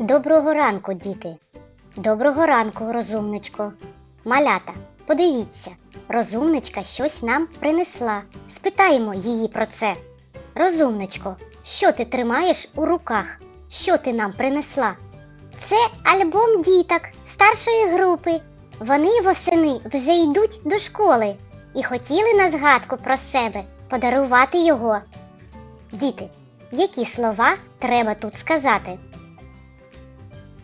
Доброго ранку, діти. Доброго ранку, розумничко. Малята, подивіться, розумничка щось нам принесла. Спитаємо її про це. Розумничко, що ти тримаєш у руках? Що ти нам принесла? Це альбом діток старшої групи. Вони восени вже йдуть до школи і хотіли на згадку про себе подарувати його. Діти, які слова треба тут сказати?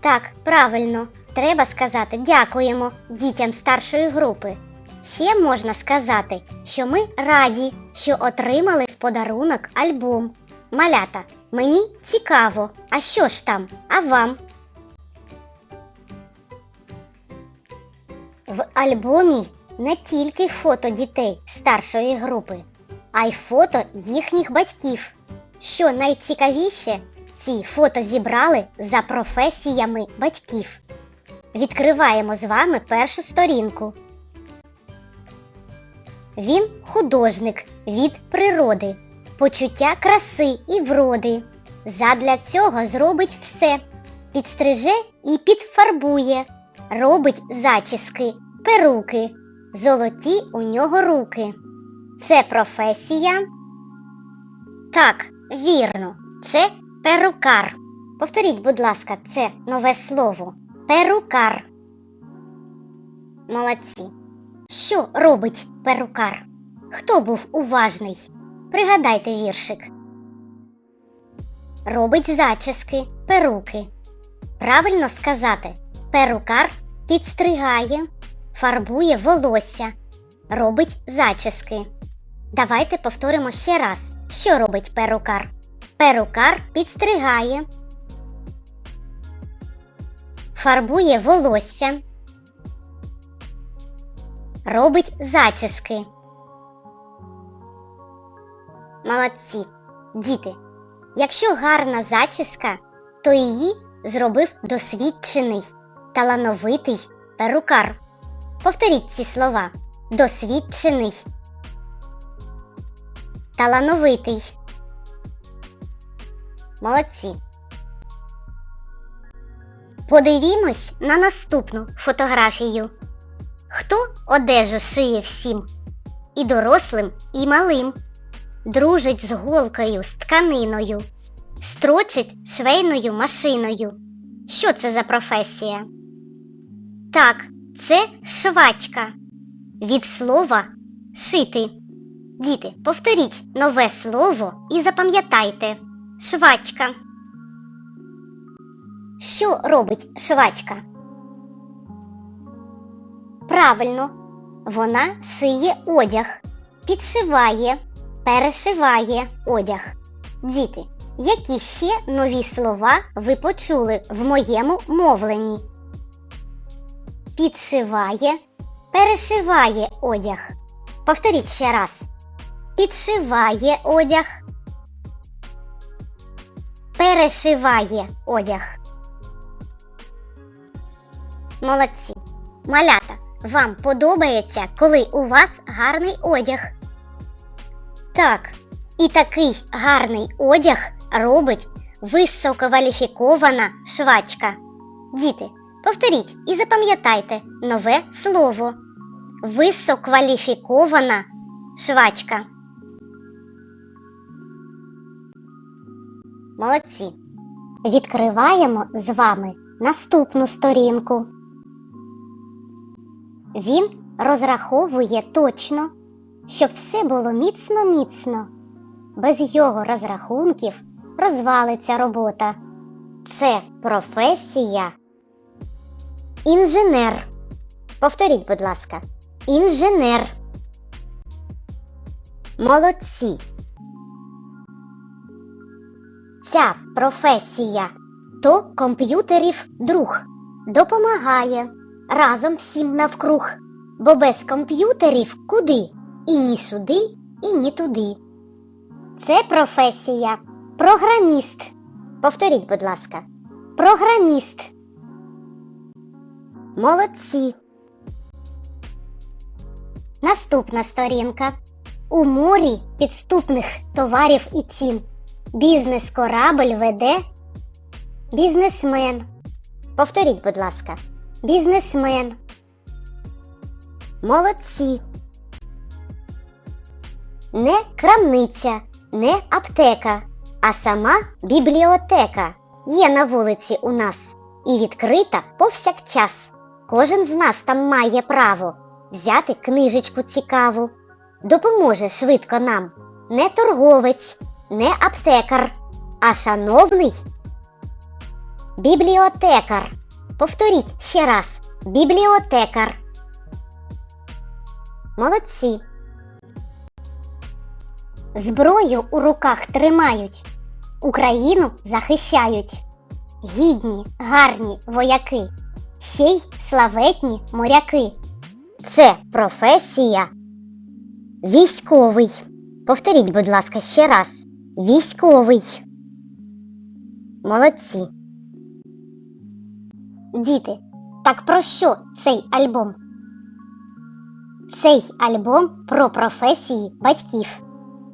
Так, правильно, треба сказати дякуємо дітям старшої групи. Ще можна сказати, що ми раді, що отримали в подарунок альбом. Малята, мені цікаво, а що ж там, а вам? В альбомі не тільки фото дітей старшої групи, а й фото їхніх батьків. Що найцікавіше, ці фото зібрали за професіями батьків. Відкриваємо з вами першу сторінку. Він художник від природи, почуття краси і вроди. Задля цього зробить все. Підстриже і підфарбує, робить зачіски, перуки, золоті у нього руки. Це професія. Так, вірно, це перукар. Повторіть, будь ласка, це нове слово. Перукар. Молодці. Що робить перукар? Хто був уважний? Пригадайте віршик. Робить зачіски, перуки. Правильно сказати, перукар підстригає, фарбує волосся, робить зачіски. Давайте повторимо ще раз, що робить перукар. Перукар підстригає, фарбує волосся, робить зачіски. Молодці, діти. Якщо гарна зачіска, то її зробив досвідчений, талановитий перукар. Повторіть ці слова. Досвідчений, талановитий. Молодці. Подивімось на наступну фотографію. Хто одежу шиє всім? І дорослим, і малим. Дружить з голкою, з тканиною, строчить швейною машиною. Що це за професія? Так, це швачка. Від слова шити. Діти, повторіть нове слово і запам'ятайте. Швачка. Що робить швачка? Правильно, вона шиє одяг, підшиває, перешиває одяг. Діти, які ще нові слова ви почули в моєму мовленні? Підшиває, перешиває одяг. Повторіть ще раз. Підшиває одяг. Перешиває одяг. Молодці. Малята, вам подобається, коли у вас гарний одяг? Так, і такий гарний одяг робить висококваліфікована швачка. Діти, повторіть і запам'ятайте нове слово. Висококваліфікована швачка. Молодці. Відкриваємо з вами наступну сторінку. Він розраховує точно, щоб все було міцно-міцно. Без його розрахунків розвалиться робота. Це професія. Інженер. Повторіть, будь ласка, інженер. Молодці. Ця професія то комп'ютерів друг допомагає разом всім навкруг, бо без комп'ютерів куди? І ні сюди, і ні туди. Це професія програміст. Повторіть, будь ласка, програміст. Молодці. Наступна сторінка. У морі підступних товарів і цін. Бізнес корабль веде Бізнесмен. Повторіть, будь ласка. Бізнесмен. Молодці. Не крамниця, не аптека, а сама бібліотека є на вулиці у нас і відкрита повсякчас. Кожен з нас там має право взяти книжечку цікаву. Допоможе швидко нам не торговець, не аптекар, а шановний бібліотекар. Повторіть ще раз бібліотекар. Молодці. Зброю у руках тримають, Україну захищають. Гідні, гарні вояки, ще й славетні моряки. Це професія. Військовий. Повторіть, будь ласка, ще раз. Військовий. Молодці. Діти, так про що цей альбом? Цей альбом про професії батьків.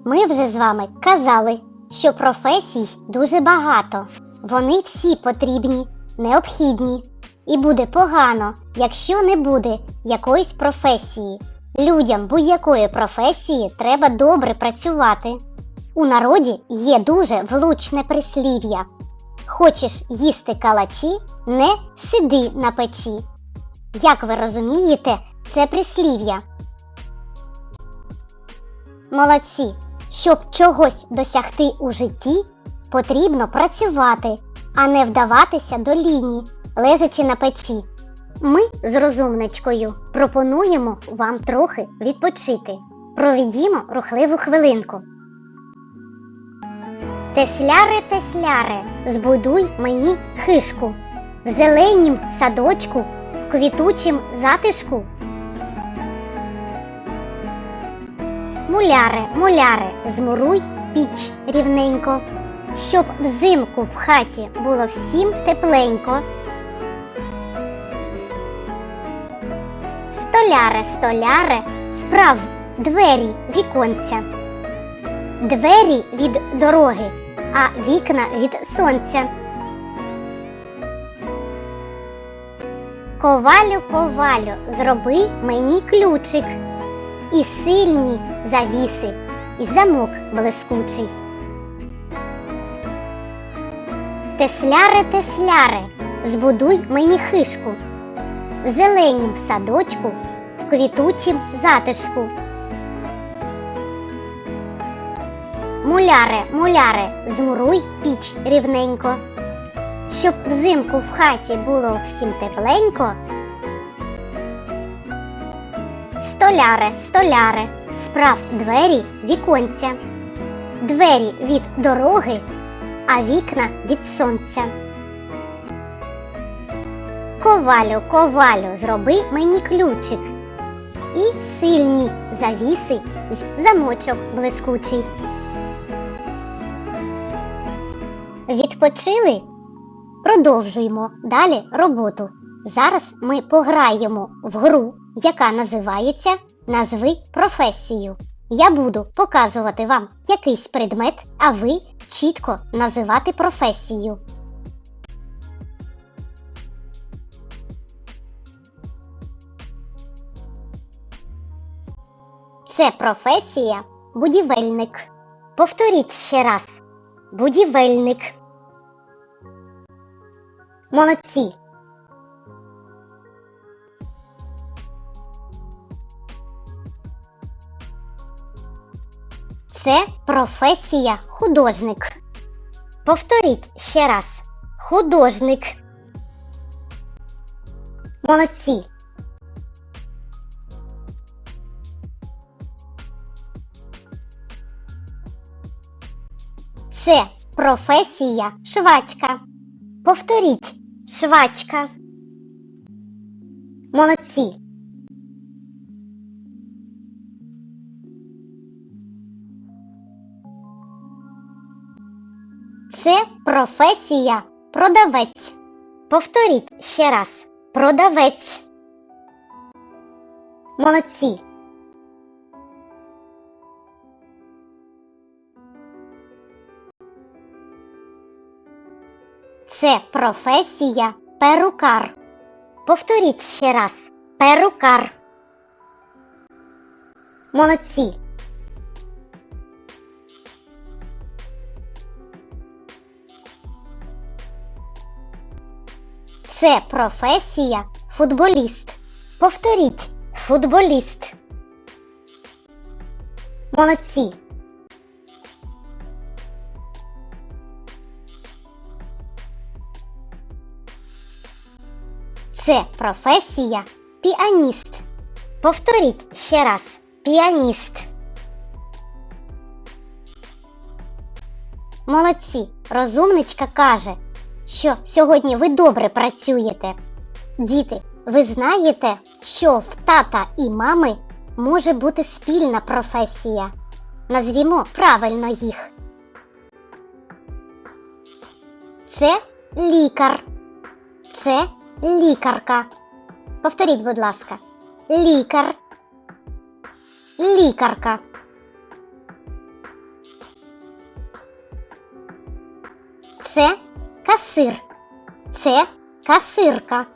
Ми вже з вами казали, що професій дуже багато. Вони всі потрібні, необхідні. І буде погано, якщо не буде якоїсь професії. Людям будь-якої професії треба добре працювати. У народі є дуже влучне прислів'я. Хочеш їсти калачі, не сиди на печі. Як ви розумієте, це прислів'я. Молодці! Щоб чогось досягти у житті, потрібно працювати, а не вдаватися до ліні, лежачи на печі. Ми з розумничкою пропонуємо вам трохи відпочити. Проведімо рухливу хвилинку. Тесляре, тесляре, збудуй мені хишку, в зеленім садочку, в квітучім затишку. Муляре, муляре, змуруй піч рівненько, щоб взимку в хаті було всім тепленько. Столяре, столяре, справ двері віконця. Двері від дороги, а вікна від сонця. Ковалю, ковалю, зроби мені ключик. І сильні завіси, і замок блискучий. Тесляре, тесляре, збудуй мені хишку, в зеленім садочку, в квітучім затишку. Муляре, муляре, змуруй піч рівненько, щоб взимку в хаті було всім тепленько. Столяре, столяре, справ двері віконця, двері від дороги, а вікна від сонця. Ковалю, ковалю, зроби мені ключик. І сильні завіси, з- замочок блискучий. Відпочили? Продовжуємо далі роботу. Зараз ми пограємо в гру, яка називається Назви професію. Я буду показувати вам якийсь предмет, а ви чітко називати професію. Це професія будівельник. Повторіть ще раз. Будівельник. Молодці. Це професія художник. Повторіть ще раз. Художник. Молодці. Це професія швачка. Повторіть швачка. Молодці. Це професія продавець. Повторіть ще раз. Продавець. Молодці. Це професія перукар. Повторіть ще раз. Перукар. Молодці. Це професія футболіст. Повторіть футболіст. Молодці. Це професія піаніст. Повторіть ще раз. Піаніст. Молодці. Розумничка каже, що сьогодні ви добре працюєте. Діти, ви знаєте, що в тата і мами може бути спільна професія. Назвімо правильно їх. Це лікар. Це лікарка. Повторіть, будь ласка. Лікар. Лікарка. Це касир. Це касирка.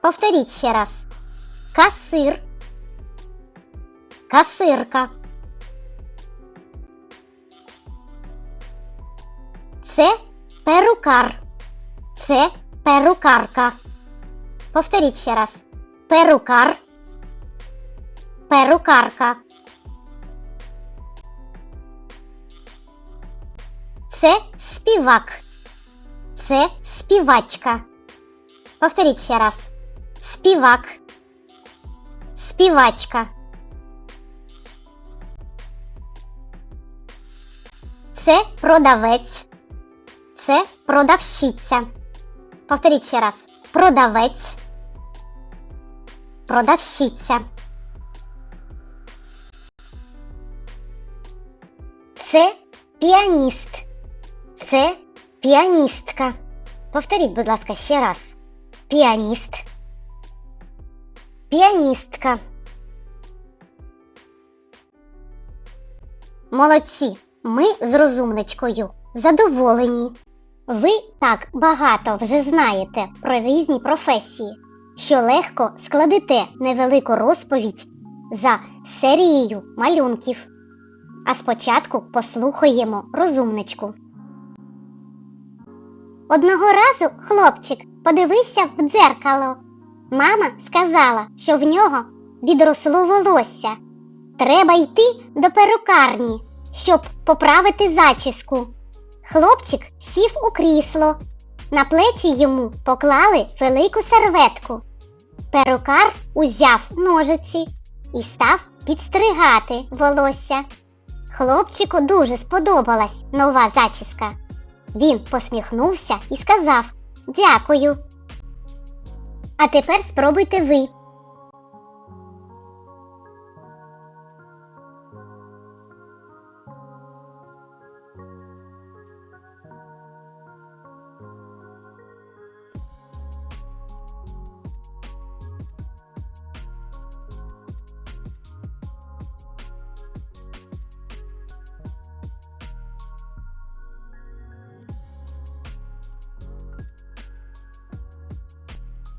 Повторіть ще раз. Касир. Касирка. Це перукар. Це перукарка. Повторіть ще раз. Перукар. Перукарка. Це співак. Це співачка. Повторіть ще раз. Співак. Співачка. Це продавець. Це продавщиця. Повторіть ще раз. Продавець. Продавщиця. Це піаніст. Це піаністка. Повторіть, будь ласка, ще раз. Піаніст. Піаністка. Молодці. Ми з розумничкою задоволені. Ви так багато вже знаєте про різні професії, що легко складете невелику розповідь за серією малюнків. А спочатку послухаємо розумничку. Одного разу хлопчик подивився в дзеркало. Мама сказала, що в нього відросло волосся. Треба йти до перукарні, щоб поправити зачіску. Хлопчик сів у крісло. На плечі йому поклали велику серветку. Перукар узяв ножиці і став підстригати волосся. Хлопчику дуже сподобалась нова зачіска. Він посміхнувся і сказав Дякую. А тепер спробуйте ви.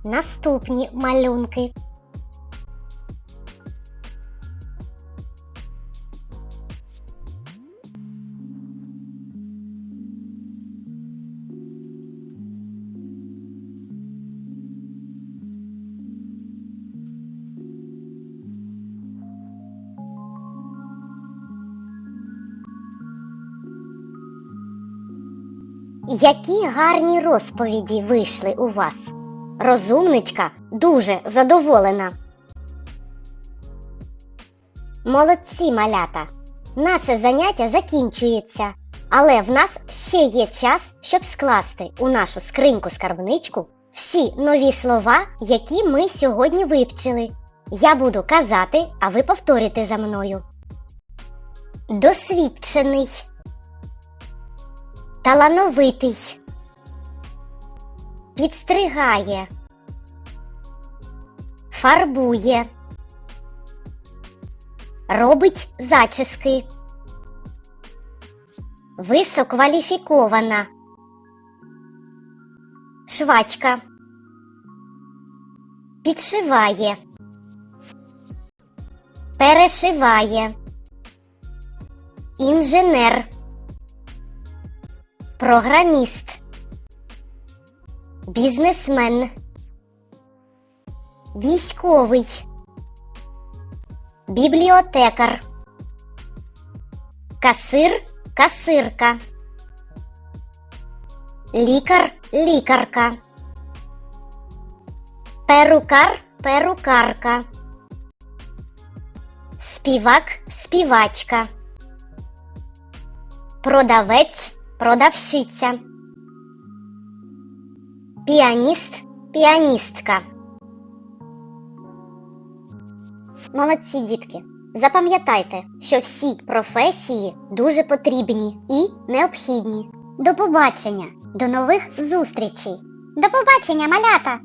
Наступні малюнки. Які гарні розповіді вийшли у вас. Розумничка дуже задоволена. Молодці малята. Наше заняття закінчується, але в нас ще є час, щоб скласти у нашу скриньку скарбничку всі нові слова, які ми сьогодні вивчили. Я буду казати, а ви повторите за мною. Досвідчений. Талановитий. Підстригає. Фарбує. Робить зачіски. Високваліфікована. швачка, підшиває, перешиває, інженер, програміст, бізнесмен, військовий, бібліотекар, касир, касирка, лікар, лікарка, перукар, перукарка, співак, співачка, продавець, продавщиця, піаніст, піаністка. Молодці дітки. Запам'ятайте, що всі професії дуже потрібні і необхідні. До побачення, до нових зустрічей. До побачення, малята!